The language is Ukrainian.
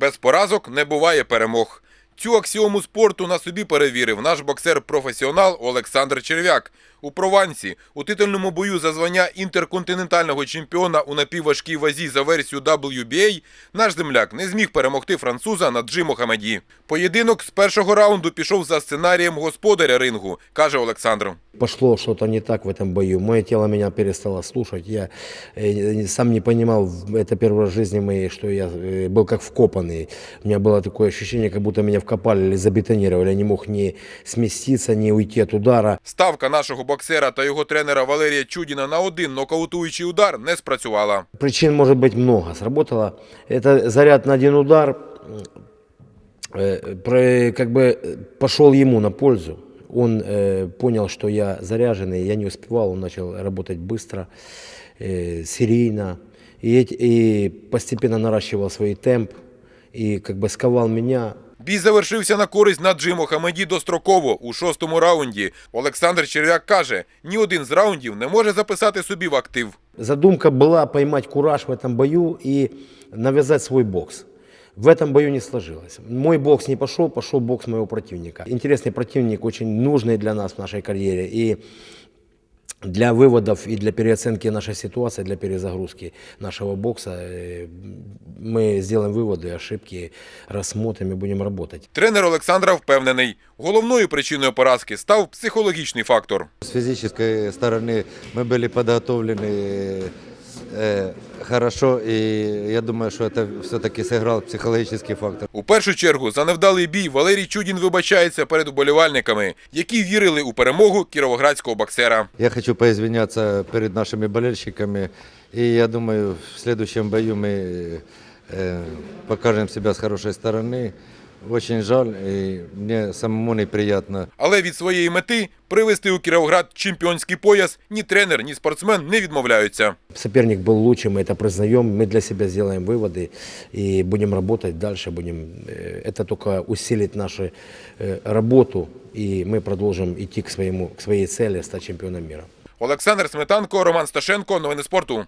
Без поразок не буває перемог. Цю аксіому спорту на собі перевірив наш боксер-професіонал Олександр Черв'як У Провансі у титульному бою за звання інтерконтинентального чемпіона у напівважкій вазі за версію WBA наш земляк не зміг перемогти француза Наджи Мохамеді. Поєдинок з першого раунду пішов за сценарієм господаря рингу, каже Олександр. Пошло что-то не так в этом бою. Мое тело меня перестало слушать. Я э, сам не понимал, в- это первый раз в жизни моей, что я э, был как вкопанный. У меня было такое ощущение, как будто меня вкопали или забетонировали. Я не мог ни сместиться, ни уйти от удара. Ставка нашого боксера та його тренера Валерія Чудіна на один нокаутуючий удар не спрацювала. Причин может быть много. Сработало. Это заряд на один удар, э, про- как бы э, пошел ему на пользу. Он э, понял, что я заряженный, я не успевал, он начал работать быстро, э, серийно. И, эти- и постепенно наращивал свой темп и как бы сковал меня. Бій завершився на користь Наджи Мохамеді достроково у шостому раунді. Олександр Черв'як каже, ні один з раундів не може записати собі в актив. Задумка была поймать кураж в этом бою и навязать свой бокс. В этом бою не сложилось. Мой бокс не пошел, пошел бокс моего противника. Интересный противник, очень нужный для нас в нашей карьере. И для выводов и для переоценки нашей ситуации, для перезагрузки нашего бокса э, мы сделаем выводы, ошибки, рассмотрим и будем работать. Тренер Олександра впевнений, головною причиною поразки став психологічний фактор. С физической стороны мы были подготовлены э, хорошо, и я думаю, что это все-таки сыграл психологический фактор. У першу чергу за невдалий бій Валерій Чудін вибачається перед вболівальниками, які вірили у перемогу кіровоградського боксера. Я хочу поизвиняться перед нашими болельщиками, и я думаю, в следующем бою мы э, покажем себя с хорошей стороны. Очень жаль, и мне самому неприятно. Але від своєї мети привести у Кіровоград чемпіонський пояс ні тренер, ні спортсмен не відмовляються. Соперник был лучше, мы это признаем, мы для себя сделаем выводы и будем работать дальше, будем, э, это только усилит нашу э, работу, и мы продолжим идти к, своему, к своей цели, стать чемпионом мира. Олександр Сметанко, Роман Сташенко. Новини спорту.